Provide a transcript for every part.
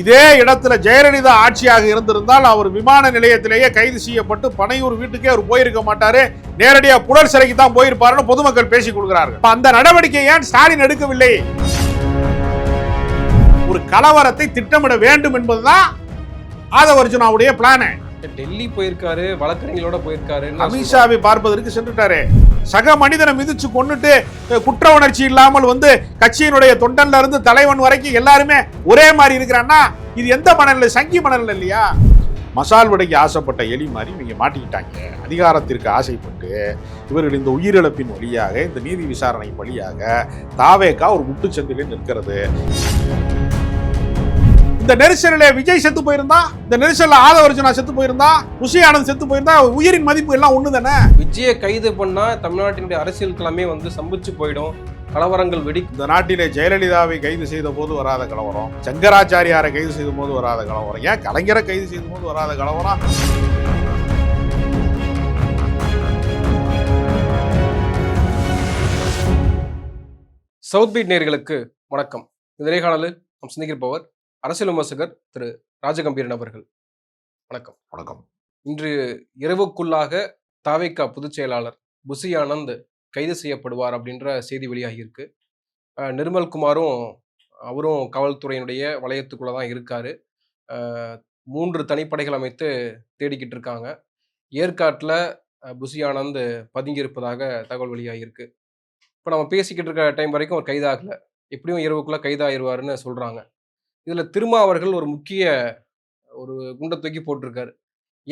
இதே இடத்துல ஜெயலலிதா ஆட்சியாக இருந்திருந்தால் அவர் விமான நிலையத்திலேயே கைது செய்யப்பட்டு பனையூர் வீட்டுக்கே அவர் போயிருக்க மாட்டாரு. நேரடியாக புழல் சிறைக்கு தான் போயிருப்பாருன்னு பொதுமக்கள் பேசிக் கொடுக்கிறார்கள் அந்த நடவடிக்கை ஏன் ஸ்டாலின் எடுக்கவில்லை? ஒரு கலவரத்தை திட்டமிட வேண்டும் என்பதுதான் ஆதவர்ஜுனாவுடைய பிளானு டெல்லி போயிருக்காரு வழக்கறிஞர்களோட போயிருக்காரு அமித்ஷாவை பார்ப்பதற்கு சென்றுட்டாரு. சக மனிதனை மிதிச்சு கொன்னுட்டு குற்ற உணர்ச்சி இல்லாமல் வந்து கட்சியினுடைய தொண்டன்ல இருந்து தலைவன் வரைக்கும் எல்லாருமே ஒரே மாதிரி இருக்கிறான்னா இது எந்த மணல்ல சங்கி மணல்ல இல்லையா? மசால் வடைக்கு ஆசைப்பட்ட எலி மாதிரி இவங்க மாட்டிக்கிட்டாங்க. அதிகாரத்திற்கு ஆசைப்பட்டு இவர்கள் இந்த உயிரிழப்பின் வழியாக இந்த நீதி விசாரணை வழியாக தாவேக்கா ஒரு முட்டுச்சந்திலே நிற்கிறது. இந்த நெரிசலில் விஜய் செத்து போயிருந்தா இந்த நெரிசல்ல ஆதவர்ஜுனா செத்து போயிருந்தா ருஷி ஆனந்த் செத்து போயிருந்தா உயிரின் மதிப்பு எல்லாம் ஒண்ணு தானே? விஜய கைது பண்ணா தமிழ்நாட்டினுடைய அரசியல் கிழமே வந்து சம்பிச்சு போயிடும். கலவரங்கள் வெடி இந்த நாட்டிலே ஜெயலலிதாவை கைது செய்த போது வராத கலவரம் சங்கராச்சாரியாரை கைது செய்த போது வராத கலவரம். ஏன் கலைஞரை கைது செய்த போது வராத கலவரம் சவுத் பீட் நேர்களுக்கு வணக்கம். இந்த நேர்காணலில் நாம் சிந்திக்கிருப்பவர் அரசியல் விமர்சகர் திரு ராஜகம்பீரன் அவர்கள். வணக்கம். வணக்கம். இன்று இரவுக்குள்ளாக தாவேக்கா பொதுச் செயலாளர் புசி ஆனந்த் கைது செய்யப்படுவார் அப்படின்ற செய்தி வெளியாகியிருக்கு. அஹ் நிர்மல் குமாரும் அவரும் காவல்துறையினுடைய வளையத்துக்குள்ள தான் இருக்காரு. மூன்று தனிப்படைகள் அமைத்து தேடிக்கிட்டு இருக்காங்க. ஏற்காட்டில் புசி ஆனந்த் பதுங்கியிருப்பதாக தகவல் வெளியாகியிருக்கு. இப்போ நம்ம பேசிக்கிட்டு இருக்க டைம் வரைக்கும் அவர் கைதாகல. எப்படியும் இரவுக்குள்ள கைதாயிருவாருன்னு சொல்றாங்க. இதில் திருமா அவர்கள் ஒரு முக்கிய ஒரு குண்டை தூக்கி போட்டிருக்காரு.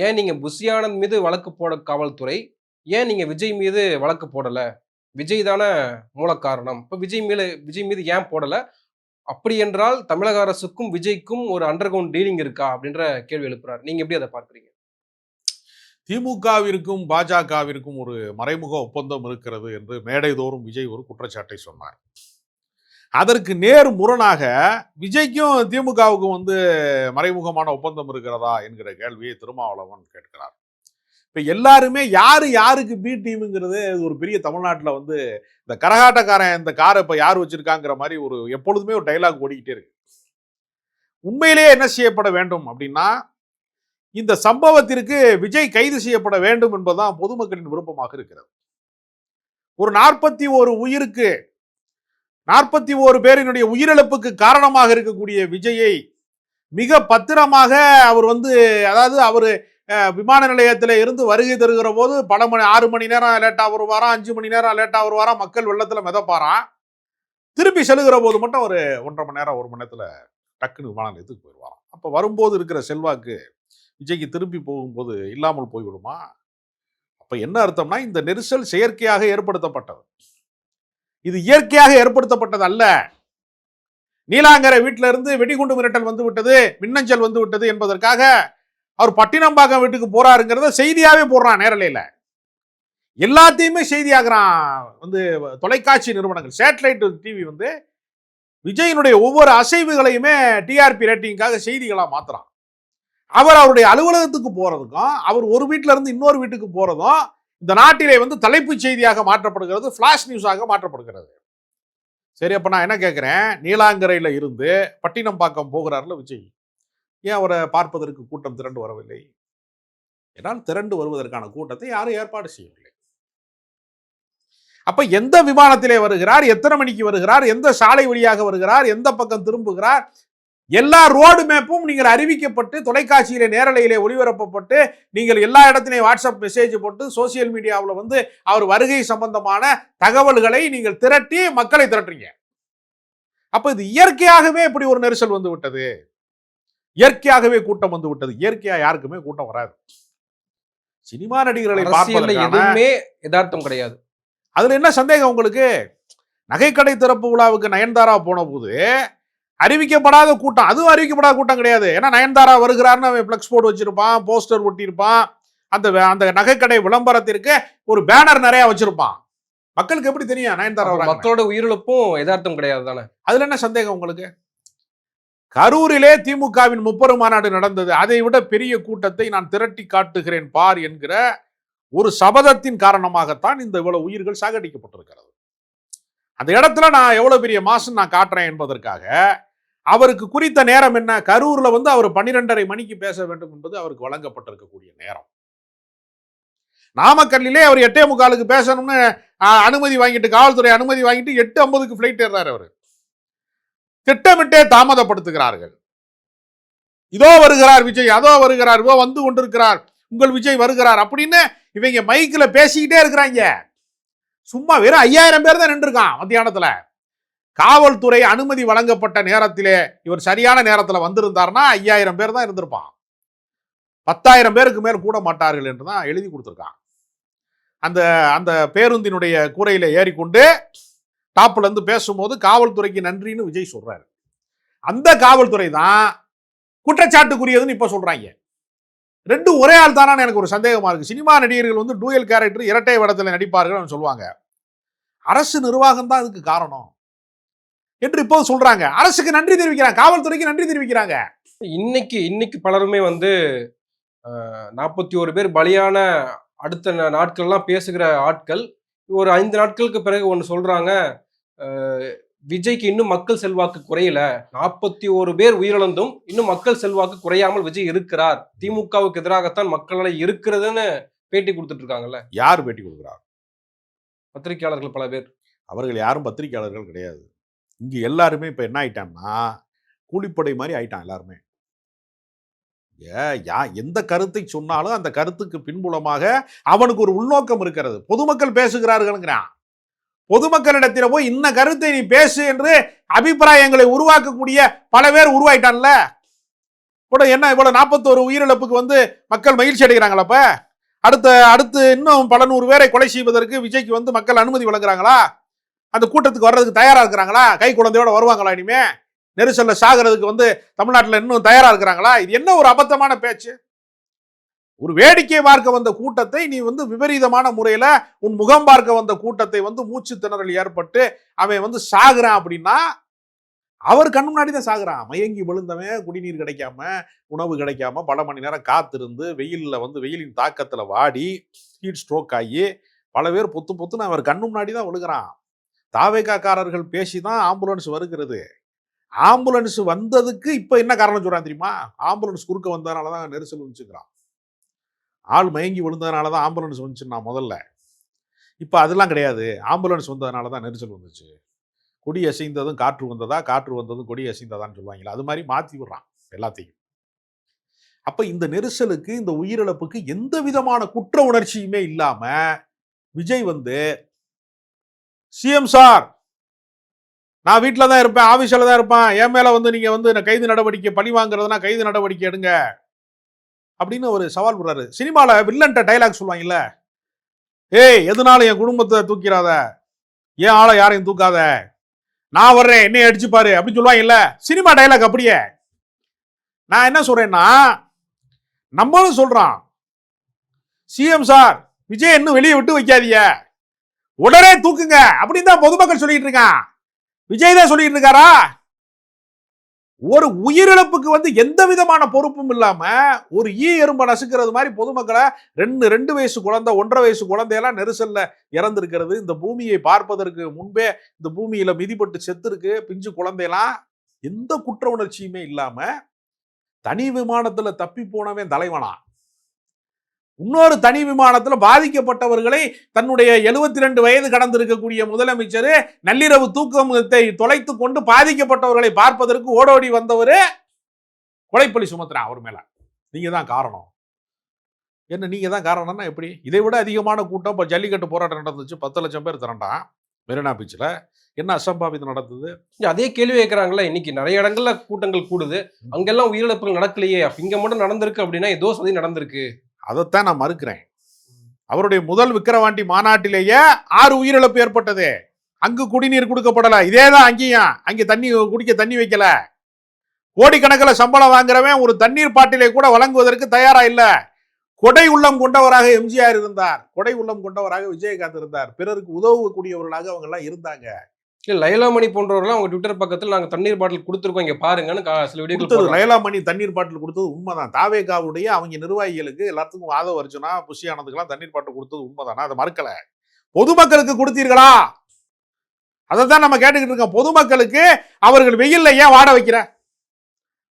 ஏன் நீங்கள் புஷி மீது வழக்கு போட காவல்துறை? ஏன் நீங்கள் விஜய் மீது வழக்கு போடலை? விஜய் தானே மூல காரணம். இப்போ விஜய் மீது விஜய் மீது ஏன் போடலை? அப்படி என்றால் தமிழக அரசுக்கும் விஜய்க்கும் ஒரு அண்டர் கிரவுண்ட் டீலிங் இருக்கா? அப்படின்ற கேள்வி எழுப்புறாரு. நீங்கள் எப்படி அதை பார்க்குறீங்க? திமுகவிற்கும் பாஜகவிற்கும் ஒரு மறைமுக ஒப்பந்தம் இருக்கிறது என்று மேடைதோறும் விஜய் ஒரு குற்றச்சாட்டை சொன்னார். அதற்கு நேர் முரணாக விஜய்க்கும் திமுகவுக்கும் வந்து மறைமுகமான ஒப்பந்தம் இருக்கிறதா என்கிற கேள்வியை திருமாவளவன் கேட்கிறார். இப்போ எல்லாருமே யார் யாருக்கு பி டீமுங்கிறது ஒரு பெரிய தமிழ்நாட்டில் வந்து இந்த கரகாட்டக்காரன் இந்த காரை இப்போ யார் வச்சிருக்காங்கிற மாதிரி ஒரு எப்பொழுதுமே ஒரு டைலாக் ஓடிக்கிட்டே இருக்கு. உண்மையிலேயே என்ன செய்யப்பட வேண்டும் அப்படின்னா இந்த சம்பவத்திற்கு விஜய் கைது செய்யப்பட வேண்டும் என்பதுதான் பொதுமக்களின் விருப்பமாக இருக்கிறது. ஒரு நாற்பத்தி ஒரு உயிருக்கு நாற்பத்தி ஓரு பேரினுடைய உயிரிழப்புக்கு காரணமாக இருக்கக்கூடிய விஜயை மிக பத்திரமாக அவர் வந்து அதாவது அவர் விமான நிலையத்தில் இருந்து வருகை தருகிற போது பல மணி ஆறு மணி நேரம் லேட்டாக வருவாராம் அஞ்சு மணி நேரம் லேட்டாக வருவாராம் மக்கள் வெள்ளத்தில் மிதப்பாராம் திருப்பி செலுகிற போது மட்டும் ஒரு ஒன்றரை மணி நேரம் ஒரு மணி நேரத்தில் டக்குன்னு விமான நிலையத்துக்கு போயிடுவாராம் அப்போ வரும்போது இருக்கிற செல்வாக்கு விஜய்க்கு திருப்பி போகும்போது இல்லாமல் போய்விடுமா? அப்போ என்ன அர்த்தம்னா இந்த நெரிசல் செயற்கையாக ஏற்படுத்தப்பட்டது. இது இயற்கையாக ஏற்படுத்தப்பட்டது அல்ல. நீலாங்கரை வீட்டில இருந்து வெடிகுண்டு மிரட்டல் வந்து விட்டது மின்னஞ்சல் வந்து விட்டது என்பதற்காக அவர் பட்டினம்பாக்கம் வீட்டுக்கு போறாருங்கிறத செய்தியாவே போடுறான் நேரலையில. எல்லாத்தையுமே செய்தியாகிறான் வந்து தொலைக்காட்சி நிறுவனங்கள் சேட்டலைட் டிவி வந்து விஜயனுடைய ஒவ்வொரு அசைவுகளையுமே டிஆர்பி ரேட்டிங்காக செய்திகளாக மாத்துறான். அவர் அவருடைய அலுவலகத்துக்கு போறதுக்கும் அவர் ஒரு வீட்டில இருந்து இன்னொரு வீட்டுக்கு போறதும் இந்த நாட்டிலே வந்து தலைப்புச் செய்தியாக மாற்றப்படுகிறது ஃப்ளாஷ் நியூஸாக மாற்றப்படுகிறது. சரி அப்ப நான் என்ன கேட்கிறேன் நீலாங்கரையில இருந்து பட்டினம்பாக்கம் போகிறார்ல விஜய். ஏன் அவரை பார்ப்பதற்கு கூட்டம் திரண்டு வரவில்லை? என்னால் திரண்டு வருவதற்கான கூட்டத்தை யாரும் ஏற்பாடு செய்யவில்லை. அப்ப எந்த விமானத்திலே வருகிறார்? எத்தனை மணிக்கு வருகிறார்? எந்த சாலை வழியாக வருகிறார்? எந்த பக்கம் திரும்புகிறார்? எல்லா ரோடு மேப்பும் நீங்கள் அறிவிக்கப்பட்டு தொலைக்காட்சியிலே நேரலையிலே ஒளிபரப்பப்பட்டு நீங்கள் எல்லா இடத்துலையும் வாட்ஸ்அப் மெசேஜ் போட்டு சோசியல் மீடியாவில் வந்து அவர் வருகை சம்பந்தமான தகவல்களை நீங்கள் திரட்டி மக்களை திரட்டுறீங்க. அப்ப இது இயற்கையாகவே இப்படி ஒரு நெரிசல் வந்து விட்டது. இயற்கையாகவே கூட்டம் வந்து விட்டது. இயற்கையா யாருக்குமே கூட்டம் வராது. சினிமா நடிகர்களை எதுவுமே யதார்த்தம் கிடையாது. அதுல என்ன சந்தேகம் உங்களுக்கு? நகைக்கடை திறப்பு விழாவுக்கு நயன்தாரா போன போது அறிவிக்கப்படாத கூட்டம். அதுவும் அறிவிக்கப்படாத கூட்டம் கிடையாது. ஏன்னா நயன்தாரா வருகிறாருன்னு அவன் ஃப்ளெக்ஸ் போர்டு வச்சிருப்பான் போஸ்டர் ஒட்டியிருப்பான். அந்த அந்த நகைக்கடை விளம்பரத்திற்கு ஒரு பேனர் நிறைய வச்சிருப்பான். மக்களுக்கு எப்படி தெரியும்? நயன்தாரா மக்களோட உயிரிழப்பும் யதார்த்தம் கிடையாது தானே அதுல என்ன சந்தேகம் உங்களுக்கு? கரூரிலே திமுகவின் முப்பெரும் மாநாடு நடந்தது. அதை விட பெரிய கூட்டத்தை நான் திரட்டி காட்டுகிறேன் பார் என்கிற ஒரு சபதத்தின் காரணமாகத்தான் இந்த இவ்வளவு உயிர்கள் சாகடிக்கப்பட்டிருக்கிறது. அந்த இடத்துல நான் எவ்வளவு பெரிய மாசம் நான் காட்டுறேன் என்பதற்காக அவருக்கு குறித்த நேரம் என்ன? கரூரில் வந்து அவர் பன்னிரெண்டரை மணிக்கு பேச வேண்டும் என்பது அவருக்கு வழங்கப்பட்டிருக்கக்கூடிய நேரம். நாமக்கல்லிலே அவர் எட்டே முக்காலுக்கு பேசணும்னு அனுமதி வாங்கிட்டு காவல்துறை அனுமதி வாங்கிட்டு எட்டு ஐம்பதுக்கு ஃப்ளைட் ஏறாரு அவர். திட்டமிட்டே தாமதப்படுத்துகிறார்கள். இதோ வருகிறார் விஜய் அதோ வருகிறார் இதோ வந்து கொண்டிருக்கிறார் உங்கள் விஜய் வருகிறார் அப்படின்னு இவங்க மைக்கில் பேசிக்கிட்டே இருக்கிறாங்க. சும்மா வெறும் ஐயாயிரம் பேர் தான் நின்றுருக்கான் மத்தியானத்தில். காவல்துறை அனுமதி வழங்கப்பட்ட நேரத்திலே இவர் சரியான நேரத்தில் வந்திருந்தார்னா ஐயாயிரம் பேர் தான் இருந்திருப்பான். பத்தாயிரம் பேருக்கு மேல் கூட மாட்டார்கள் என்று தான் எழுதி கொடுத்துருக்கான் அந்த அந்த பேருந்தினுடைய கூரையில் ஏறிக்கொண்டு டாப்லேருந்து பேசும்போது காவல்துறைக்கு நன்றின்னு விஜய் சொல்கிறார் அந்த காவல்துறை தான் குற்றச்சாட்டுக்குரியதுன்னு இப்போ சொல்கிறாங்க ரெண்டும் ஒரே ஆள் தானு எனக்கு ஒரு சந்தேகமாக இருக்குது சினிமா நடிகர்கள் வந்து டூயல் கேரக்டர் இரட்டை வடத்தில் நடிப்பார்கள் சொல்லுவாங்க. அரசு நிர்வாகம் தான் அதுக்கு காரணம். என்று இப்போ சொல்றாங்க. அரசுக்கு நன்றி தெரிவிக்கிறாங்க. காவல்துறைக்கு நன்றி தெரிவிக்கிறாங்க. இன்னைக்கு இன்னைக்கு பலருமே வந்து நாற்பத்தி ஒரு பேர் பலியான அடுத்த நா- நாட்கள்லாம் பேசுகிற ஆட்கள் ஒரு ஐந்து நாட்களுக்கு பிறகு ஒன்று சொல்றாங்க. விஜய்க்கு இன்னும் மக்கள் செல்வாக்கு குறையல. நாற்பத்தி ஒரு பேர் உயிரிழந்தும் இன்னும் மக்கள் செல்வாக்கு குறையாமல் விஜய் இருக்கிறார். திமுகவுக்கு எதிராகத்தான் மக்களால் இருக்கிறதுன்னு பேட்டி கொடுத்துட்டு இருக்காங்கல்ல யார் பேட்டி கொடுக்குறார் பத்திரிகையாளர்கள் பல பேர். அவர்கள் யாரும் பத்திரிக்கையாளர்கள் கிடையாது. இங்கே எல்லாருமே இப்போ என்ன ஆயிட்டான்னா கூலிப்படை மாதிரி ஆயிட்டான் எல்லாருமே. ஏ யா எந்த கருத்தை சொன்னாலும் அந்த கருத்துக்கு பின்புலமாக அவனுக்கு ஒரு உள்நோக்கம் இருக்கிறது. பொதுமக்கள் பேசுகிறார்கள்ங்கிறான். பொதுமக்களிடத்தில் போய் இன்ன கருத்தை நீ பேசு என்று அபிப்பிராயங்களை உருவாக்கக்கூடிய பல பேர் உருவாயிட்டான்ல. கூட என்ன இவ்வளவு நாற்பத்தோரு உயிரிழப்புக்கு வந்து மக்கள் மகிழ்ச்சி அடைகிறாங்களப்ப அடுத்த அடுத்து இன்னும் பல நூறு பேரை கொலை செய்வதற்கு விஜய்க்கு வந்து மக்கள் அனுமதி வழங்குறாங்களா? அந்த கூட்டத்துக்கு வர்றதுக்கு தயாராக இருக்கிறாங்களா? கை குழந்தையோட வருவாங்களா இனிமே? நெரிசலில் சாகிறதுக்கு வந்து தமிழ்நாட்டில் இன்னும் தயாராக இருக்கிறாங்களா? இது என்ன ஒரு அபத்தமான பேச்சு? ஒரு வேடிக்கை பார்க்க வந்த கூட்டத்தை நீ வந்து விபரீதமான முறையில் உன் முகம் பார்க்க வந்த கூட்டத்தை வந்து மூச்சு திணறல் ஏற்பட்டு அவன் வந்து சாகுறான் அப்படின்னா அவர் கண் முன்னாடி தான் சாகுறான். மயங்கி விழுந்தவன் குடிநீர் கிடைக்காம உணவு கிடைக்காம பல மணி நேரம் காத்திருந்து வெயிலில் வந்து வெயிலின் தாக்கத்தில் வாடி ஹீட் ஸ்ட்ரோக் ஆகி பல பேர் பொத்து பொத்துன்னு அவர் கண் முன்னாடி தான் விழுகிறான். தாவேக்காக்காரர்கள் பேசி தான் ஆம்புலன்ஸ் வருகிறது. ஆம்புலன்ஸ் வந்ததுக்கு இப்போ என்ன காரணம் சொல்கிறான் தெரியுமா? ஆம்புலன்ஸ் குறுக்க வந்ததுனால தான் நெரிசல் வந்துச்சுக்கிறான் ஆள் மயங்கி விழுந்ததுனால தான் ஆம்புலன்ஸ் வந்துச்சுன்னா முதல்ல. இப்போ அதெல்லாம் கிடையாது. ஆம்புலன்ஸ் வந்ததுனால தான் நெரிசல் வந்துச்சு. கொடி அசைந்ததும் காற்று வந்ததா? காற்று வந்ததும் கொடி அசைந்ததான்னு சொல்லுவாங்களா அது மாதிரி மாற்றி விடுறான் எல்லாத்தையும். அப்போ இந்த நெரிசலுக்கு இந்த உயிரிழப்புக்கு எந்த விதமான குற்ற உணர்ச்சியுமே இல்லாமல் விஜய் வந்து சிஎம் சார் நான் வீட்டில் தான் இருப்பேன் ஆஃபீஸில் தான் இருப்பேன். என் மேலே வந்து நீங்கள் வந்து நான் கைது நடவடிக்கை பழி வாங்குறதுனா கைது நடவடிக்கை எடுங்க. அப்படின்னு ஒரு சவால் விடுறாரு. சினிமாவில் வில்லன்ட்ட டைலாக் சொல்லுவாங்கல்ல. ஏய் எதுனாலும் என் குடும்பத்தை தூக்கிறாத என் ஆளை யாரையும் தூக்காத. நான் வர்றேன் என்னைய அடிச்சு பாரு அப்படின்னு சொல்லுவாங்கல்ல. சினிமா டைலாக் அப்படியே. நான் என்ன சொல்றேன்னா நம்மளும் சொல்றான் சிஎம் சார் விஜய் இன்னும் வெளியே விட்டு வைக்காதீங்க. உடனே தூக்குங்க அப்படின்னு தான் பொதுமக்கள் சொல்லிட்டு இருக்கான் விஜய் தான் சொல்லிட்டு இருக்காரா? ஒரு உயிரிழப்புக்கு வந்து எந்த விதமான பொறுப்பும் இல்லாம ஒரு ஈ எறும்பை நசுக்கிறது மாதிரி பொதுமக்களை ரெண்டு ரெண்டு வயசு குழந்தை ஒன்றரை வயசு குழந்தையெல்லாம் நெரிசல்ல இறந்திருக்கிறது. இந்த பூமியை பார்ப்பதற்கு முன்பே இந்த பூமியில மிதிப்பட்டு செத்துருக்கு பிஞ்சு குழந்தையெல்லாம். எந்த குற்ற உணர்ச்சியுமே இல்லாம தனி விமானத்துல தப்பி போனவன் தலைவனா? இன்னொரு தனி விமானத்துல பாதிக்கப்பட்டவர்களை தன்னுடைய எழுபத்தி ரெண்டு வயது கடந்திருக்கக்கூடிய முதலமைச்சர் நள்ளிரவு தூக்கத்தை தொலைத்து கொண்டு பாதிக்கப்பட்டவர்களை பார்ப்பதற்கு ஓடோடி வந்தவர் கொலைப்பழி சுமத்துறான் அவர் மேல. நீங்க தான் காரணம். என்ன நீங்க தான் காரணம்னா எப்படி? இதை விட அதிகமான கூட்டம் இப்போ ஜல்லிக்கட்டு போராட்டம் நடந்துச்சு. பத்து லட்சம் பேர் திரண்டான் மெரினா பீச்சில் என்ன அசம்பாவிதம் நடந்தது? அதே கேள்வி கேட்கறாங்கல்ல இன்னைக்கு நிறைய இடங்கள்ல கூட்டங்கள் கூடுது. அங்கெல்லாம் உயிரிழப்புகள் நடக்கலையே. இங்க மட்டும் நடந்திருக்கு அப்படின்னா ஏதோ சதி நடந்திருக்கு. அதைத்தான் நான் மறுக்கிறேன். அவருடைய முதல் விக்கிரவாண்டி மாநாட்டிலேயே ஆறு உயிரிழப்பு ஏற்பட்டது. அங்கு குடிநீர் கொடுக்கப்படல. இதே தான் அங்கேயும். அங்கே தண்ணி குடிக்க தண்ணி வைக்கல. கோடிக்கணக்கில் சம்பளம் வாங்குறவன் ஒரு தண்ணீர் பாட்டிலை கூட வழங்குவதற்கு தயாரா இல்ல. கொடை உள்ளம் கொண்டவராக எம்ஜிஆர் இருந்தார். கொடை உள்ளம் கொண்டவராக விஜயகாந்த் இருந்தார். பிறருக்கு உதவக்கூடியவர்களாக அவங்க எல்லாம் இருந்தாங்க. இல்ல லைலாமணி போன்றவர்கள்லாம் அவங்க ட்விட்டர் பக்கத்துல நாங்க தண்ணீர் பாட்டில் கொடுத்துருக்கோம். இங்க பாருங்கன்னு சில போடுறாங்க. லயலாமணி தண்ணீர் பாட்டில் கொடுத்தது உண்மைதான். தாவேகாவுடைய அவங்க நிர்வாகிகளுக்கு எல்லாத்துக்கும் ஆதவ அர்ஜுனா புஷி ஆனதுக்கெல்லாம் தண்ணீர் பாட்டில் கொடுத்தது உண்மைதானா? அதை மறுக்கல. பொதுமக்களுக்கு கொடுத்தீர்களா? அதை தான் நம்ம கேட்டுக்கிட்டு இருக்கோம். பொதுமக்களுக்கு அவர்கள் வெயில்ல ஏன் வாட வைக்கிற?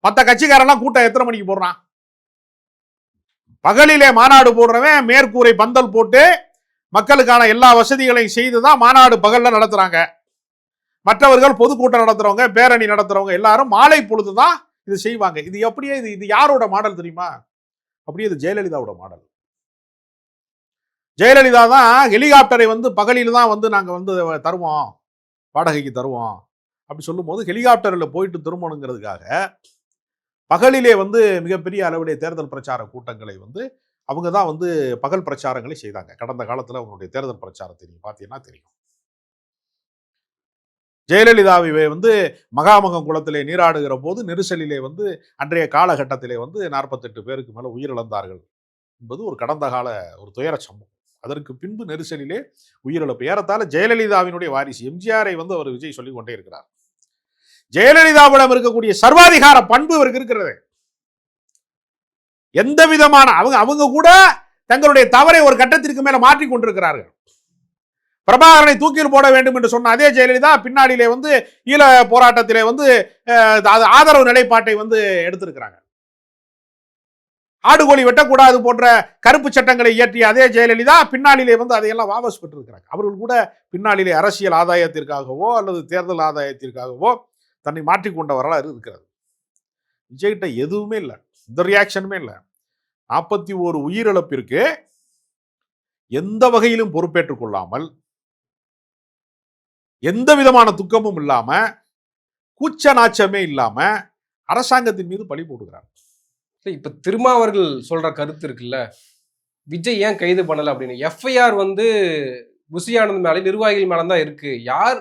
மற்ற கட்சிக்காரெல்லாம் கூட்டம் எத்தனை மணிக்கு போடுறான்? பகலிலே மாநாடு போடுறவன் மேற்கூரை பந்தல் போட்டு மக்களுக்கான எல்லா வசதிகளையும் செய்து தான் மாநாடு பகல்ல நடத்துறாங்க. மற்றவர்கள் பொதுக்கூட்டம் நடத்துறவங்க பேரணி நடத்துறவங்க எல்லாரும் மாலை பொழுது தான் இது செய்வாங்க. இது எப்படியே இது இது யாரோட மாடல் தெரியுமா? அப்படியே இது ஜெயலலிதாவோட மாடல். ஜெயலலிதா தான் ஹெலிகாப்டரை வந்து பகலில் தான் வந்து நாங்கள் வந்து தருவோம். வாடகைக்கு தருவோம். அப்படி சொல்லும்போது ஹெலிகாப்டரில் போயிட்டு திரும்பணுங்கிறதுக்காக பகலிலே வந்து மிகப்பெரிய அளவிலே தேர்தல் பிரச்சார கூட்டங்களை வந்து அவங்க தான் வந்து பகல் பிரச்சாரங்களை செய்தாங்க. கடந்த காலத்தில் அவங்களுடைய தேர்தல் பிரச்சாரத்தை நீங்கள் பார்த்தீங்கன்னா தெரியும். ஜெயலலிதாவை வந்து மகாமகம் குளத்திலே நீராடுகிற போது நெரிசலிலே வந்து அன்றைய காலகட்டத்திலே வந்து நாற்பத்தெட்டு பேருக்கு மேலே உயிரிழந்தார்கள் என்பது ஒரு கடந்த கால ஒரு துயர சம்பவம். அதற்கு பின்பு நெரிசலிலே உயிரிழப்பு. ஏறத்தால ஜெயலலிதாவினுடைய வாரிசு எம்ஜிஆரை வந்து அவர் விஜய் சொல்லிக் கொண்டே இருக்கிறார். ஜெயலலிதாவிடம் இருக்கக்கூடிய சர்வாதிகார பண்பு இவருக்கு இருக்கிறது. எந்த விதமான அவங்க அவங்க கூட தங்களுடைய தவறை ஒரு கட்டத்திற்கு மேல மாற்றிக் கொண்டிருக்கிறார்கள். பிரபாகரனை தூக்கில் போட வேண்டும் என்று சொன்ன அதே ஜெயலலிதா பின்னாடியிலே வந்து ஈழ போராட்டத்திலே வந்து அது ஆதரவு நிலைப்பாட்டை வந்து எடுத்திருக்கிறாங்க. ஆடுகோழி வெட்டக்கூடாது போன்ற கருப்பு சட்டங்களை இயற்றிய அதே ஜெயலலிதா பின்னாளிலே வந்து அதையெல்லாம் வாபஸ் பெற்றிருக்கிறாங்க. அவர்கள் கூட பின்னாளிலே அரசியல் ஆதாயத்திற்காகவோ அல்லது தேர்தல் ஆதாயத்திற்காகவோ தன்னை மாற்றிக்கொண்ட வரலாறு இருக்கிறது. விஜய்கிட்ட எதுவுமே இல்லை. இந்த ரியாக்ஷனுமே இல்லை. நாற்பத்தி ஓரு உயிரிழப்பிற்கு எந்த வகையிலும் பொறுப்பேற்றுக் கொள்ளாமல் எந்த விதமான துக்கமும் இல்லாம கூச்ச நாச்சமே இல்லாம அரசாங்கத்தின் மீது பழி போடுகிறார். இப்ப திருமாவர்கள் சொல்ற கருத்து இருக்குல்ல. விஜய் ஏன் கைது பண்ணல அப்படின்னு? எஃப்ஐஆர் வந்து புசியானந்த் மேலே நிர்வாகிகள் மேல தான் இருக்கு. யார்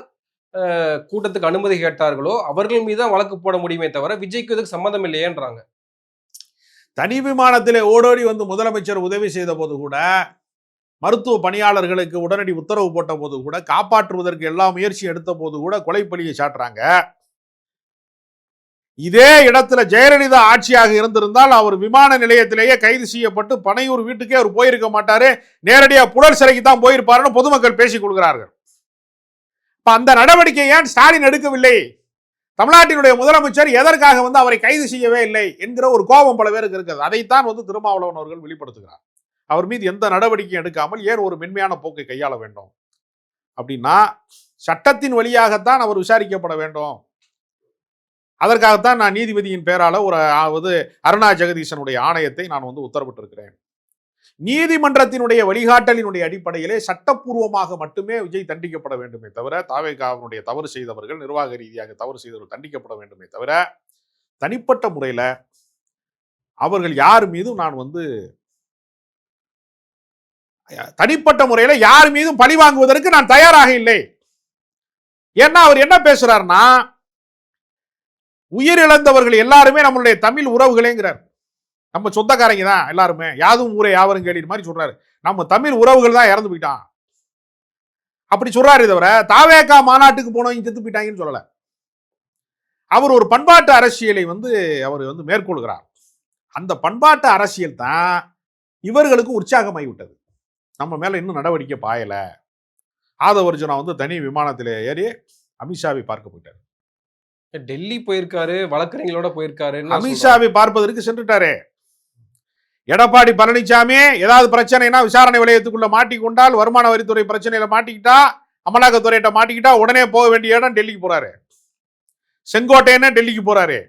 கூட்டத்துக்கு அனுமதி கேட்டார்களோ அவர்கள் மீது தான் வழக்கு போட முடியுமே தவிர விஜய்க்கு இதுக்கு சம்மந்தம் இல்லையேன்றாங்க. தனி விமானத்திலே ஓடோடி வந்து முதலமைச்சர் உதவி செய்த போது கூட மருத்துவ பணியாளர்களுக்கு உடனடி உத்தரவு போட்ட போது கூட காப்பாற்றுவதற்கு எல்லா முயற்சியும் எடுத்த போது கூட கொலைப்பலியை சாட்டுறாங்க. இதே இடத்துல ஜெயலலிதா ஆட்சியாக இருந்திருந்தால் அவர் விமான நிலையத்திலேயே கைது செய்யப்பட்டு பனையூர் வீட்டுக்கே அவர் போயிருக்க மாட்டாரு. நேரடியா புலர் சிறைக்கு தான் போயிருப்பாருன்னு பொதுமக்கள் பேசிக் கொடுக்கிறார்கள் இப்போ அந்த நடவடிக்கை ஏன் ஸ்டாலின் எடுக்கவில்லை? தமிழ்நாட்டினுடைய முதலமைச்சர் எதற்காக வந்து அவரை கைது செய்யவே இல்லை என்கிற ஒரு கோபம் பல பேருக்கு இருக்கிறது அதைத்தான் வந்து திருமாவளவன் அவர்கள் வெளிப்படுத்துகிறார். அவர் மீது எந்த நடவடிக்கையும் எடுக்காமல் ஏன் ஒரு மென்மையான போக்கை கையாள வேண்டும்? அப்படின்னா சட்டத்தின் வழியாகத்தான் அவர் விசாரிக்கப்பட வேண்டும். அதற்காகத்தான் நான் நீதிபதியின் பேரால ஒரு அதாவது அருணா ஜெகதீசனுடைய ஆணையத்தை நான் வந்து உத்தரவிட்டிருக்கிறேன். நீதிமன்றத்தினுடைய வழிகாட்டலினுடைய அடிப்படையிலே சட்டப்பூர்வமாக மட்டுமே விஜய் தண்டிக்கப்பட வேண்டுமே தவிர தாவேகாவினுடைய தவறு செய்தவர்கள் நிர்வாக ரீதியாக தவறு செய்தவர்கள் தண்டிக்கப்பட வேண்டுமே தவிர தனிப்பட்ட முறையில் அவர்கள் யார் மீதும் நான் வந்து தனிப்பட்ட முறையில் யார் மீதும் பழி வாங்குவதற்கு நான் தயாராக இல்லை. ஏன்னா அவர் என்ன பேசுறாருன்னா உயிரிழந்தவர்கள் எல்லாருமே நம்மளுடைய தமிழ் உறவுகளேங்கிறார். நம்ம சொந்தக்காரங்க தான் எல்லாருமே. யாதும் ஊரே யாவரும் கேள்வி மாதிரி சொல்றாரு. நம்ம தமிழ் உறவுகள் தான் இறந்து போயிட்டான். அப்படி சொல்றாரு தவிர தாவேக்கா மாநாட்டுக்கு போனவங்க செத்து போயிட்டாங்கன்னு சொல்லலை. அவர் ஒரு பண்பாட்டு அரசியலை வந்து அவர் வந்து மேற்கொள்கிறார். அந்த பண்பாட்டு அரசியல் தான் இவர்களுக்கு உற்சாகமாகிவிட்டது. நம்ம மேல இன்னும் நடவடிக்கை பாயல. ஆதவர்ஜுனா வந்து தனி விமானத்தில் ஏறி அமித்ஷாவை பார்க்க போயிட்டார். டெல்லி போயிருக்காரு வழக்கறிஞர்களோட போயிருக்காரு அமித்ஷாவை பார்ப்பதற்கு சென்றுட்டாரே. எடப்பாடி பழனிசாமி ஏதாவது பிரச்சனைனா விசாரணை வளையத்துக்குள்ள மாட்டிக்கொண்டால் வருமான வரித்துறை பிரச்சனையில மாட்டிக்கிட்டா அமலாக்கத்துறையிட்ட மாட்டிக்கிட்டா உடனே போக வேண்டிய இடம் டெல்லிக்கு போறாரு. செங்கோட்டையன்னு டெல்லிக்கு போறாரு.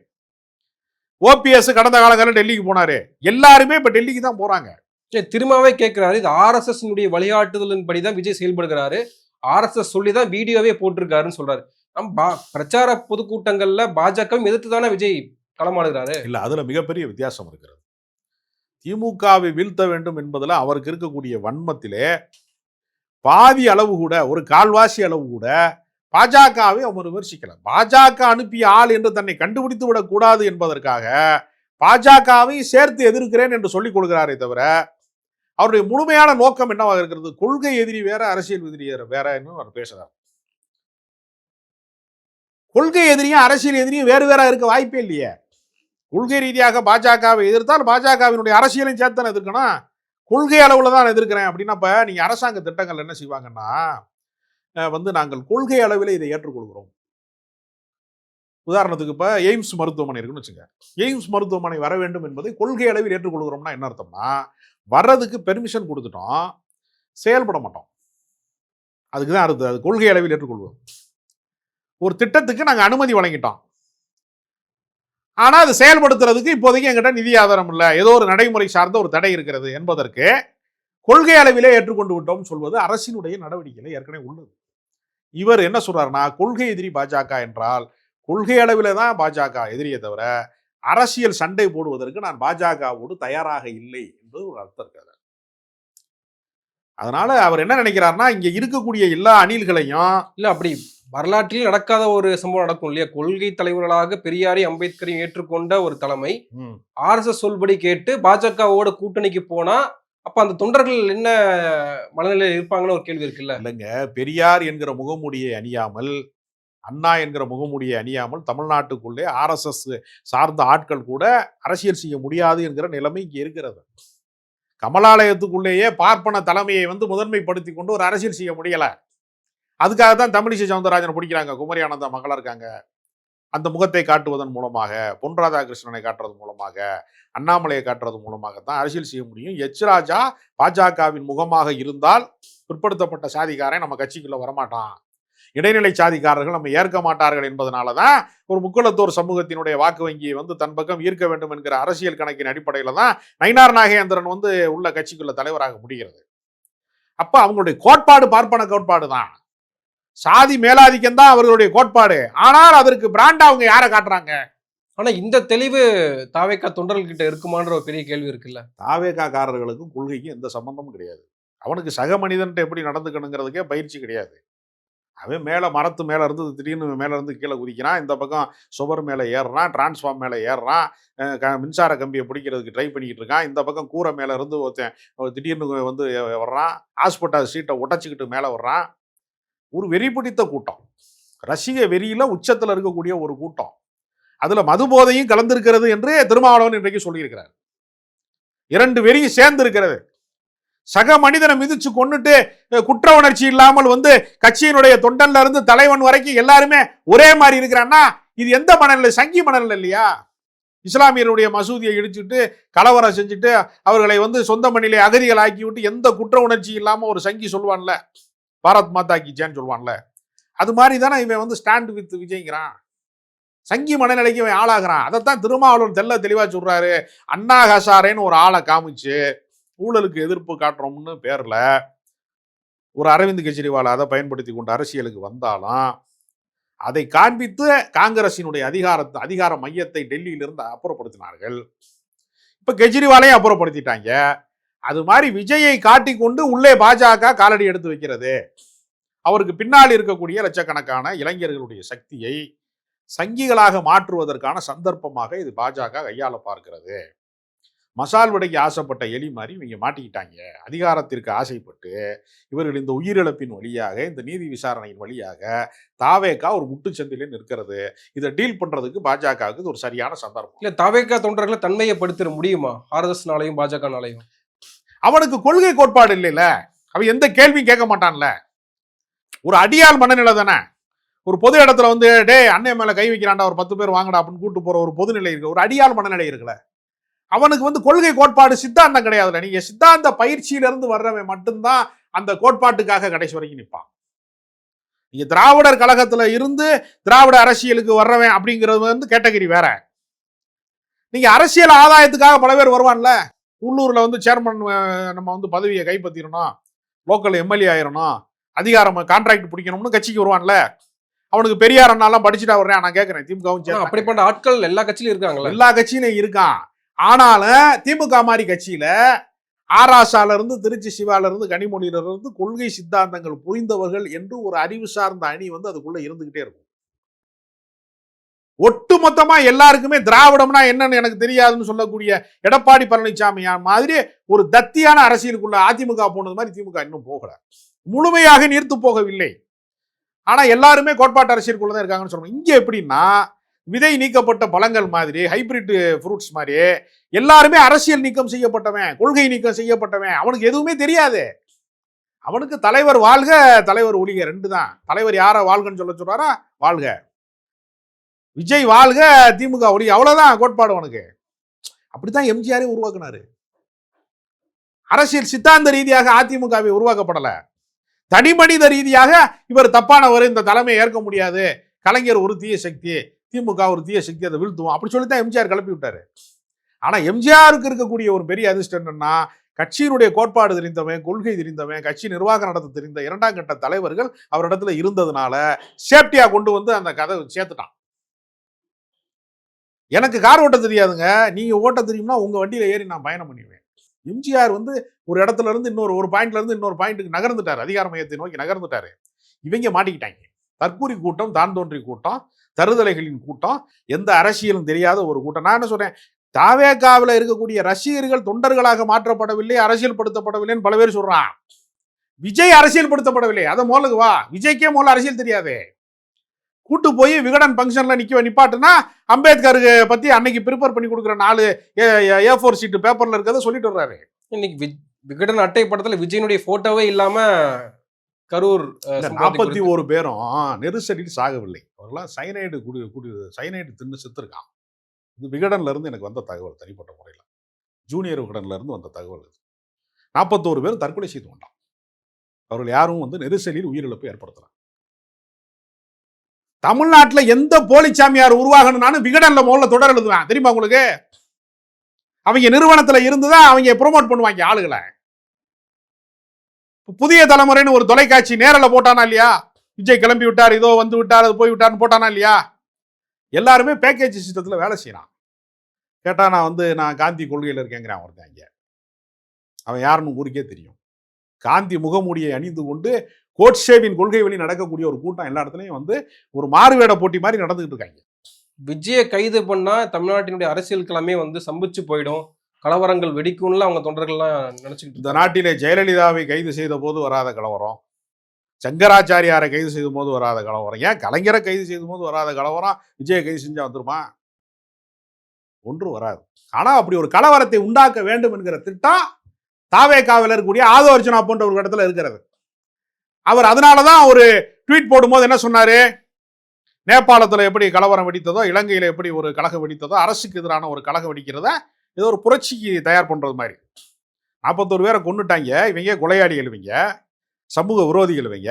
ஓபிஎஸ் கடந்த காலங்களில் டெல்லிக்கு போனாரு. எல்லாருமே இப்ப டெல்லிக்கு தான் போறாங்க. சரி திரும்பவே கேட்குறாரு இது ஆர்எஸ்எஸ்னுடைய வழிகாட்டுதலின் படிதான் விஜய் செயல்படுகிறாரு. ஆர்எஸ்எஸ் சொல்லி தான் வீடியோவே போட்டிருக்காருன்னு சொல்றாரு. நம் பா- பிரச்சார பொதுக்கூட்டங்கள்ல பாஜகவும் எதிர்த்து தானே விஜய் களமாடுகிறாரு? இல்லை அதில் மிகப்பெரிய வித்தியாசம் இருக்கிறது. திமுகவை வீழ்த்த வேண்டும் என்பதில் அவருக்கு இருக்கக்கூடிய வன்மத்திலே பாதி அளவு கூட ஒரு கால்வாசி அளவு கூட பாஜகவை அவர் விமர்சிக்கல. பாஜக அனுப்பிய ஆள் என்று தன்னை கண்டுபிடித்து விடக்கூடாது என்பதற்காக பாஜகவை சேர்த்து எதிர்க்கிறேன் என்று சொல்லிக் கொடுக்கிறாரே தவிர அவருடைய முழுமையான நோக்கம் என்னவாக இருக்கிறது? கொள்கை எதிரி வேற அரசியல் எதிரி வேற என்று அவர் பேசுறார். கொள்கை எதிரியும் அரசியல் எதிரியும் வேறு வேற இருக்க வாய்ப்பே இல்லையே. கொள்கை ரீதியாக பாஜகவை எதிர்த்தால் பாஜகவினுடைய அரசியலையும் சேர்த்து தானே எதிர்க்கணும். கொள்கை அளவில் தான் எதிர்க்கிறேன் அப்படின்னா இப்போ நீங்க அரசாங்க திட்டங்கள் என்ன செய்வாங்கன்னா வந்து நாங்கள் கொள்கை அளவில் இதை ஏற்றுக்கொள்கிறோம். உதாரணத்துக்கு இப்போ எய்ம்ஸ் மருத்துவமனை இருக்குன்னு வச்சுங்க. எய்ம்ஸ் மருத்துவமனை வர வேண்டும் என்பதை கொள்கை அளவில் ஏற்றுக்கொள்கிறோம்னா என்ன அர்த்தம்னா வர்றதுக்கு பெர்மிஷன் கொடுத்துட்டோம் செயல்பட மாட்டோம். அதுக்கு தான் அர்த்தம் அது கொள்கை அளவில் ஏற்றுக்கொள்வோம். ஒரு திட்டத்துக்கு நாங்கள் அனுமதி வழங்கிட்டோம். ஆனால் அது செயல்படுத்துறதுக்கு இப்போதைக்கு எங்கிட்ட நிதி ஆதாரம் இல்லை. ஏதோ ஒரு நடைமுறை சார்ந்த ஒரு தடை இருக்கிறது என்பதற்கு கொள்கை அளவிலே ஏற்றுக்கொண்டு விட்டோம்னு சொல்வது அரசினுடைய நடவடிக்கையில் ஏற்கனவே உள்ளது. இவர் என்ன சொல்றாருன்னா கொள்கை எதிரி பாஜக என்றால் கொள்கை அளவில் தான் பாஜக எதிரியை தவிர அரசியல் சண்டை போடுவதற்கு நான் பாஜகவோடு தயாராக இல்லை என்பது ஒரு அர்த்தம் இருக்காது அதனால அவர் என்ன நினைக்கிறாருன்னா இங்க இருக்கக்கூடிய எல்லா அணில்களையும் இல்ல அப்படி வரலாற்றில் நடக்காத ஒரு சம்பவம் நடக்கும் இல்லையா? கொள்கை தலைவர்களாக பெரியாரை அம்பேத்கரையும் ஏற்றுக்கொண்ட ஒரு தலைமை ம், ஆர்எஸ்எஸ் சொல்படி கேட்டு பாஜகவோட கூட்டணிக்கு போனா அப்ப அந்த தொண்டர்கள் என்ன மனநிலையில் இருப்பாங்கன்னு ஒரு கேள்வி இருக்குல்ல? இல்லைங்க. பெரியார் என்கிற முகமூடியை அணியாமல் அண்ணா என்கிற முகமூடியை அணியாமல் தமிழ்நாட்டுக்குள்ளே ஆர்எஸ்எஸ் சார்ந்த ஆட்கள் கூட அரசியல் செய்ய முடியாது என்கிற நிலைமை இங்கே இருக்கிறது. கமலாலயத்துக்குள்ளேயே பார்ப்பன தலைமையை வந்து முதன்மைப்படுத்தி கொண்டு ஒரு அரசியல் செய்ய முடியல. அதுக்காக தான் தமிழிசை சவுந்தரராஜனை பிடிக்கிறாங்க. குமரி ஆனந்தா மகளாக இருக்காங்க. அந்த முகத்தை காட்டுவதன் மூலமாக பொன் ராதாகிருஷ்ணனை காட்டுறது மூலமாக அண்ணாமலையை காட்டுறது மூலமாக தான் அரசியல் செய்ய முடியும். எச் ராஜா பாஜகவின் முகமாக இருந்தால் பிற்படுத்தப்பட்ட சாதிக்காரன் நம்ம கட்சிக்குள்ளே வரமாட்டான். இடைநிலை சாதிக்காரர்கள் நம்ம ஏற்க மாட்டார்கள் என்பதனால தான் ஒரு முக்குளத்தோர் சமூகத்தினுடைய வாக்கு வங்கியை வந்து தன் பக்கம் ஈர்க்க வேண்டும் என்கிற அரசியல் கணக்கின் அடிப்படையில் தான் நயினார் நாகேந்திரன் வந்து உள்ள கட்சிக்குள்ள தலைவராக முடிகிறது. அப்ப அவங்களுடைய கோட்பாடு பார்ப்பன கோட்பாடு தான். சாதி மேலாதிக்கம் தான் அவர்களுடைய கோட்பாடு. ஆனால் அதற்கு பிராண்டா அவங்க யாரை காட்டுறாங்க? ஆனா இந்த தெளிவு தாவேக்கா தொண்டர்கள் கிட்ட இருக்குமான்ற ஒரு பெரிய கேள்வி இருக்குல்ல? தாவேக்காக்காரர்களுக்கும் கொள்கைக்கும் எந்த சம்பந்தமும் கிடையாது. அவனுக்கு சக மனிதன்ட்டு எப்படி நடந்துக்கணுங்கிறதுக்கே பயிற்சி கிடையாது. அவன் மேலே மரத்து மேலே இருந்து திடீர்னு மேலே இருந்து கீழே குதிக்கிறான். இந்த பக்கம் சுவர் மேலே ஏறுறான் டிரான்ஸ்ஃபார்ம் மேலே ஏறுறான். க- மின்சார கம்பியை பிடிக்கிறதுக்கு ட்ரை பண்ணிக்கிட்டு இருக்கான். இந்த பக்கம் கூரை மேலே இருந்து ஒருத்தன் திடீர்னு வந்து வர்றான். ஹாஸ்பிட்டல் சீட்டை உடைச்சிக்கிட்டு மேலே வர்றான். ஒரு வெறி பிடித்த கூட்டம். ரசிக வெறியில் உச்சத்தில் இருக்கக்கூடிய ஒரு கூட்டம். அதில் மது போதையும் கலந்திருக்கிறது என்று திருமாவளவன் இன்றைக்கு சொல்லியிருக்கிறார். இரண்டு வெறியும் சேர்ந்து இருக்கிறது சக மனிதனை மிதிச்சு கொண்டுட்டு குற்ற உணர்ச்சி இல்லாமல் வந்து கட்சியினுடைய தொண்டன்ல இருந்து தலைவன் வரைக்கும் எல்லாருமே ஒரே மாதிரி இருக்கிறான்னா இது எந்த மனநிலை? சங்கி மணல் இல்லையா? இஸ்லாமியருடைய மசூதியை இடிச்சுட்டு கலவரம் செஞ்சுட்டு அவர்களை வந்து சொந்த மண்ணிலே அகதிகள் ஆக்கி விட்டு எந்த குற்ற உணர்ச்சி இல்லாமல் ஒரு சங்கி சொல்லுவான்ல பாரத் மாதா கி சொல்லுவான்ல அது மாதிரி தானே இவன் வந்து ஸ்டாண்ட் வித் விஜய்ங்கிறான். சங்கி மனநிலைக்கு இவன் ஆளாகிறான். அதைத்தான் திருமாவளவன் தெல்ல தெளிவா சொல்கிறாரு அண்ணா ஹசாரேன்னு ஒரு ஆளை காமிச்சு ஊழலுக்கு எதிர்ப்பு காட்டுறோம்னு பேரில் ஒரு அரவிந்த் கெஜ்ரிவால் அதை பயன்படுத்தி கொண்டு அரசியலுக்கு வந்தாலும் அதை காண்பித்து காங்கிரசினுடைய அதிகாரத்தை அதிகார மையத்தை டெல்லியிலிருந்து அப்புறப்படுத்தினார்கள். இப்போ கெஜ்ரிவாலையும் அப்புறப்படுத்திட்டாங்க. அது மாதிரி விஜயை காட்டிக்கொண்டு உள்ளே பாஜக காலடி எடுத்து வைக்கிறது. அவருக்கு பின்னால் இருக்கக்கூடிய லட்சக்கணக்கான இளைஞர்களுடைய சக்தியை சங்கிகளாக மாற்றுவதற்கான சந்தர்ப்பமாக இது பாஜக கையாள பார்க்கிறது. மசால் வடைக்கு ஆசைப்பட்ட எலி மாதிரி இவங்க மாட்டிக்கிட்டாங்க. அதிகாரத்திற்கு ஆசைப்பட்டு இவர்கள் இந்த உயிரிழப்பின் வழியாக இந்த நீதி விசாரணையின் வழியாக தாவேக்கா ஒரு முட்டுச்சந்திலே நிற்கிறது. இதை டீல் பண்றதுக்கு பாஜகவுக்கு இது ஒரு சரியான சந்தர்ப்பம். இல்ல தாவேக்கா தொண்டர்களை தன்மையப்படுத்திட முடியுமா? ஆர்எஸ்எஸ்னாலையும் பாஜகனாலையும்? அவனுக்கு கொள்கை கோட்பாடு இல்லைல்ல. அவன் எந்த கேள்வியும் கேட்க மாட்டான்ல. ஒரு அடியாள் மனநிலை தானே. ஒரு பொது இடத்துல வந்து டேய் அண்ணன் மேல கை வைக்கிறான்டா ஒரு பத்து பேர் வாங்கடா அப்படின்னு கூட்டு போற ஒரு பொதுநிலை இருக்கு. ஒரு அடியாள் மனநிலை இருக்குல்ல. அவனுக்கு வந்து கொள்கை கோட்பாடு சித்தாந்தம் கிடையாதுல்ல. நீங்க சித்தாந்த பயிற்சியில இருந்து வர்றவன் மட்டும்தான் அந்த கோட்பாட்டுக்காக கடைசி வரைக்கும் நிற்பான் நீங்க திராவிடர் கழகத்துல இருந்து திராவிட அரசியலுக்கு வர்றவன் அப்படிங்கிறது வந்து கேட்டகரி வேற. நீங்க அரசியல் ஆதாயத்துக்காக பல பேர் வருவான்ல. உள்ளூர்ல வந்து சேர்மன் நம்ம வந்து பதவியை கைப்பற்றிடணும் லோக்கல் எம்எல்ஏ ஆயிரணும். அதிகாரம் கான்ட்ராக்ட் பிடிக்கணும்னு கட்சிக்கு வருவான்ல. அவனுக்கு பெரியார் அண்ணாலாம் படிச்சுட்டா வர்றேன். நான் கேட்கறேன் திமுகவும் அப்படிப்பட்ட ஆட்கள் எல்லா கட்சியிலும் இருக்காங்களே எல்லா கட்சியிலும் இருக்கான். ஆனாலும் திமுக மாதிரி கட்சியில ஆராசால இருந்து திருச்சி சிவால இருந்து கனிமொழியில இருந்து கொள்கை சித்தாந்தங்கள் புரிந்தவர்கள் என்று ஒரு அறிவு சார்ந்த அணி வந்து அதுக்குள்ள இருந்துகிட்டே இருக்கும். ஒட்டு மொத்தமா எல்லாருக்குமே திராவிடம்னா என்னன்னு எனக்கு தெரியாதுன்னு சொல்லக்கூடிய எடப்பாடி பழனிசாமி மாதிரி ஒரு தத்தியான அரசியலுக்குள்ள அதிமுக போனது மாதிரி திமுக இன்னும் போகல. முழுமையாக நீர்த்து போகவில்லை. ஆனா எல்லாருமே கோட்பாட்டு அரசியலுக்குள்ள தான் இருக்காங்கன்னு சொல்லணும் இங்க எப்படின்னா விதை நீக்கப்பட்ட பழங்கள் மாதிரி ஹைபிரிட் ஃப்ரூட்ஸ் மாதிரி எல்லாருமே அரசியல் நீக்கம் செய்யப்பட்டவன் கொள்கை நீக்கம் செய்யப்பட்டவன். அவனுக்கு எதுவுமே தெரியாது. அவனுக்கு தலைவர் வாழ்க தலைவர் ஒழிக ரெண்டு தான். தலைவர் யாரை வாழ்கன்னு சொல்ல சொல்றாரா வாழ்க. விஜய் வாழ்க திமுக ஒளி அவ்வளவுதான் கோட்பாடு அவனுக்கு. அப்படித்தான் எம்ஜிஆரே உருவாக்குனாரு. அரசியல் சித்தாந்த ரீதியாக அதிமுகவை உருவாக்கப்படல. தனி மனித ரீதியாக இவர் தப்பானவர் இந்த தலைமையை ஏற்க முடியாது. கலைஞர் ஒரு தீய சக்தி. திமுக ஒரு தீய சக்தி அதை வீழ்த்துவோம். அப்படி சொல்லி தான் எம்ஜிஆர் கிளப்பி விட்டாரு ஆனா எம்ஜிஆருக்கு இருக்கக்கூடிய ஒரு பெரிய அதிர்ஷ்டம் என்னன்னா கட்சியினுடைய கோட்பாடு தெரிந்தவன் கொள்கை தெரிந்தவன் கட்சி நிர்வாகம் நடத்த தெரிந்த இரண்டாம் கட்ட தலைவர்கள் அவரிடத்துல இருந்ததுனால சேஃப்டியாக கொண்டு வந்து அந்த கதை சேர்த்துட்டான். எனக்கு கார் ஓட்ட தெரியாதுங்க. நீங்க ஓட்ட தெரியும்னா உங்க வண்டியில ஏறி நான் பயணம் பண்ணுவேன் எம்ஜிஆர் வந்து ஒரு இடத்துல இருந்து இன்னொரு ஒரு பாயிண்ட்ல இருந்து இன்னொரு பாயிண்ட்டுக்கு நகர்ந்துட்டாரு. அதிகார மையத்தை நோக்கி நகர்ந்துட்டாரு. இவங்க மாட்டிக்கிட்டாங்க. தற்கூரி கூட்டம் தான் தோன்றி கூட்டம். தருதலைகளின் கூட்டம் எந்த அரசியலும் தெரியாத ஒரு கூட்டம். நான் என்ன சொல்றேன்? தாவேகாவில் இருக்கக்கூடிய ரசிகர்கள் தொண்டர்களாக மாற்றப்படவில்லை அரசியல்படுத்தப்படவில்லைன்னு பல பேர் சொல்றான். விஜய் அரசியல் படுத்தப்படவில்லை. அதை மோலுக்கு வா. விஜய்க்கே மோல அரசியல் தெரியாது. கூட்டு போய் விகடன் ஃபங்க்ஷனில் நிற்க நிப்பாட்டுனா அம்பேத்கருக்கு பற்றி அன்னைக்கு ப்ரிப்பேர் பண்ணி கொடுக்குற நாலு ஏ ஃபோர் சீட்டு பேப்பரில் இருக்கிறத சொல்லிட்டு வர்றாரு. இன்னைக்கு வி- விகடன் அட்டை படத்தில் விஜயனுடைய ஃபோட்டோவே இல்லாமல் கரூர் நாற்பத்தி ஒரு பேரும் நெரிசலில் சாகவில்லை. அவர்களாம் சைனைடு குடி குடி சைனைடு தின்னு செத்துருக்கான். இது விகடன்ல இருந்து எனக்கு வந்த தகவல் தனிப்பட்ட முறையில். ஜூனியர் விகடன்ல இருந்து வந்த தகவல் இது. நாற்பத்தோரு பேர் தற்கொலை செய்து கொண்டான். அவர்கள் யாரும் வந்து நெரிசலில் உயிரிழப்பு ஏற்படுத்தலாம் தமிழ்நாட்டுல எந்த போலிச்சாமியார் உருவாகணும்னாலும் விகடன்ல முதல்ல தொடர் எழுதுவேன். தெரியுமா உங்களுக்கு? அவங்க நிறுவனத்துல இருந்துதான் அவங்க ப்ரோமோட் பண்ணுவாங்க ஆளுகளை. புதிய தலைமுறைன்னு ஒரு தொலைக்காட்சி நேரில் போட்டானா இல்லையா? விஜய் கிளம்பி விட்டார் இதோ வந்து விட்டார் அது போய் விட்டார்னு போட்டானா இல்லையா? எல்லாருமே பேக்கேஜ் சிஸ்டத்தில் வேலை செய்கிறான் கேட்டால் நான் வந்து நான் காந்தி கொள்கையில் இருக்கேங்கிறான் ஒருத்தன் இங்கே அவன் யாருன்னு ஊருக்கே தெரியும். காந்தி முகமூடியை அணிந்து கொண்டு கோட்சேவின் கொள்கை வழி நடக்கக்கூடிய ஒரு கூட்டம் எல்லா இடத்துலையும் வந்து ஒரு மாறுவேட போட்டி மாதிரி நடந்துகிட்டு இருக்காங்க. விஜயை கைது பண்ணால் தமிழ்நாட்டினுடைய அரசியல் கிழமே வந்து சம்பிச்சு போயிடும். கலவரங்கள் வெடிக்கும்ல அவங்க தொண்டர்கள்லாம் நினைச்சுக்கிட்டு இந்த. நாட்டிலே ஜெயலலிதாவை கைது செய்த போது வராத கலவரம் சங்கராச்சாரியாரை கைது செய்த போது வராத கலவரம். ஏன் கலைஞரை கைது செய்த போது வராத கலவரம்? விஜயை கைது செஞ்சா வந்துருமா? ஒன்று வராது. ஆனா அப்படி ஒரு கலவரத்தை உண்டாக்க வேண்டும் என்கிற திட்டம் தாவேக்காவில் இருக்கக்கூடிய ஆதோ அர்ஜுனா போன்ற ஒரு இடத்துல இருக்கிறது. அவர் அதனாலதான் ஒரு ட்வீட் போடும்போது என்ன சொன்னாரு? நேபாளத்துல எப்படி கலவரம் வெடித்ததோ இலங்கையில எப்படி ஒரு கலகம் வெடித்ததோ அரசுக்கு எதிரான ஒரு கலகம் வெடிக்கிறத ஏதோ ஒரு புரட்சிக்கு தயார் பண்ணுறது மாதிரி. நாற்பத்தோரு பேரை கொண்டுட்டாங்க இவங்க கொலையாளிகள் இவங்க சமூக விரோதிகள் இவங்க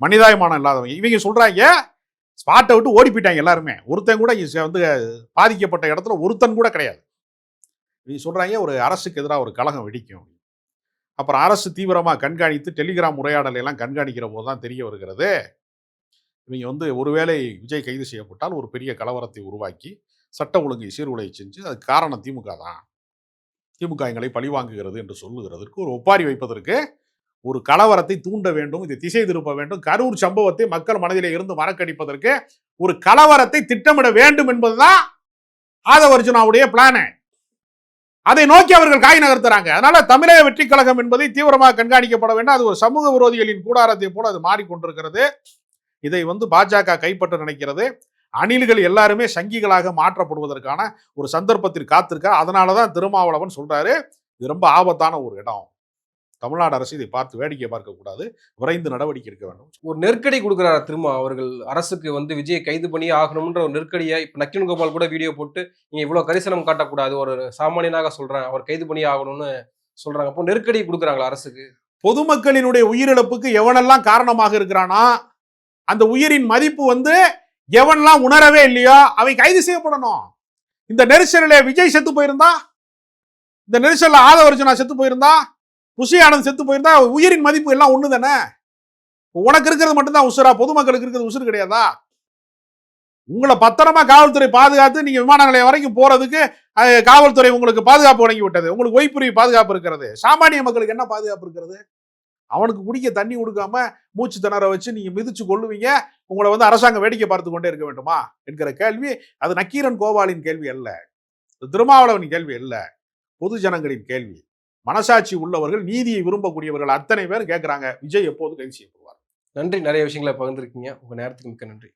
மனிதாயமானம் இல்லாதவங்க. இவங்க சொல்கிறாங்க ஸ்பாட்டை விட்டு ஓடி போயிட்டாங்க எல்லாருமே. ஒருத்தன் கூட இங்கே வந்து பாதிக்கப்பட்ட இடத்துல ஒருத்தன் கூட கிடையாது. இவங்க சொல்கிறாங்க ஒரு அரசுக்கு எதிராக ஒரு கலகம் வெடிக்கும். அப்புறம் அரசு தீவிரமாக கண்காணித்து டெலிகிராம் உரையாடலை எல்லாம் கண்காணிக்கிற போது தான் தெரிய வருகிறது. இவங்க வந்து ஒருவேளை விஜய் கைது செய்யப்பட்டால் ஒரு பெரிய கலவரத்தை உருவாக்கி சட்ட ஒழுங்கை சீர்குலை செஞ்சு அதுக்கு காரணம் திமுக தான். திமுக எங்களை பழிவாங்குகிறது என்று சொல்லுகிறதற்கு ஒரு ஒப்பாரி வைப்பதற்கு ஒரு கலவரத்தை தூண்ட வேண்டும் இதை திசை திருப்ப வேண்டும் கரூர் சம்பவத்தை மக்கள் மனதிலே இருந்து மறக்கடிப்பதற்கு ஒரு கலவரத்தை திட்டமிட வேண்டும் என்பதுதான் ஆதவர்ஜுனாவுடைய பிளானு அதை நோக்கி அவர்கள் காய் நகர்த்துறாங்க. அதனால தமிழக வெற்றி கழகம் என்பதை தீவிரமாக கண்காணிக்கப்பட வேண்டும். அது ஒரு சமூக விரோதிகளின் கூடாரத்தை போல அது மாறிக்கொண்டிருக்கிறது. இதை வந்து பாஜக கைப்பற்ற நினைக்கிறது. அணில்கள் எல்லாருமே சங்கிகளாக மாற்றப்படுவதற்கான ஒரு சந்தர்ப்பத்தில் காத்திருக்க அதனால தான் திருமாவளவன் சொல்றாரு இது ரொம்ப ஆபத்தான ஒரு இடம். தமிழ்நாடு அரசு இதை பார்த்து வேடிக்கை பார்க்கக்கூடாது விரைந்து நடவடிக்கை எடுக்க வேண்டும். ஒரு நெருக்கடி கொடுக்குறாரு திரும்ப அவர்கள். அரசுக்கு வந்து விஜயை கைது பண்ணி ஆகணும்ன்ற ஒரு நெருக்கடியை இப்ப நக்கின் கோபால் கூட வீடியோ போட்டு நீங்க இவ்வளவு கரிசனம் காட்டக்கூடாது ஒரு சாமானியனாக சொல்றேன் அவர் கைது பண்ணி ஆகணும்னு சொல்றாங்க. அப்போ நெருக்கடி கொடுக்குறாங்களா அரசுக்கு? பொதுமக்களினுடைய உயிரிழப்புக்கு எவனெல்லாம் காரணமாக இருக்கிறானா? அந்த உயிரின் மதிப்பு வந்து எவன்லாம் உணரவே இல்லையோ அவை கைது செய்யப்படணும். இந்த நெரிசலில் விஜய் செத்து போயிருந்தா இந்த நெரிசலில் ஆதவர்ஜனா செத்து போயிருந்தா புஷி ஆனந்த் செத்து போயிருந்தா உயிரின் மதிப்பு எல்லாம் ஒன்று தானே? உனக்கு இருக்கிறது மட்டும்தான் உசுரா பொதுமக்களுக்கு இருக்கிறது உசுறு கிடையாதா? உங்களை பத்திரமா காவல்துறை பாதுகாத்து நீங்க விமான நிலையம் வரைக்கும் போறதுக்கு காவல்துறை உங்களுக்கு பாதுகாப்பு வழங்கி விட்டது. உங்களுக்கு ஒய்புரி பாதுகாப்பு இருக்கிறது. சாமானிய மக்களுக்கு என்ன பாதுகாப்பு இருக்கிறது? அவனுக்கு குடிக்க தண்ணி கொடுக்காம மூச்சு திணற வச்சு நீங்க மிதிச்சு கொள்ளுவீங்க உங்களை வந்து அரசாங்கம் வேடிக்கை பார்த்து கொண்டே இருக்க வேண்டுமா? என்கிற கேள்வி. அது நக்கீரன் கோபாலின் கேள்வி அல்ல. திருமாவளவன் கேள்வி அல்ல. பொது ஜனங்களின் கேள்வி. மனசாட்சி உள்ளவர்கள் நீதியை விரும்பக்கூடியவர்கள் அத்தனை பேர் கேட்குறாங்க விஜய் எப்போது கைது செய்யப்படுவார் நன்றி. நிறைய விஷயங்களை பகிர்ந்திருக்கீங்க. உங்க நேரத்துக்கு மிக்க நன்றி.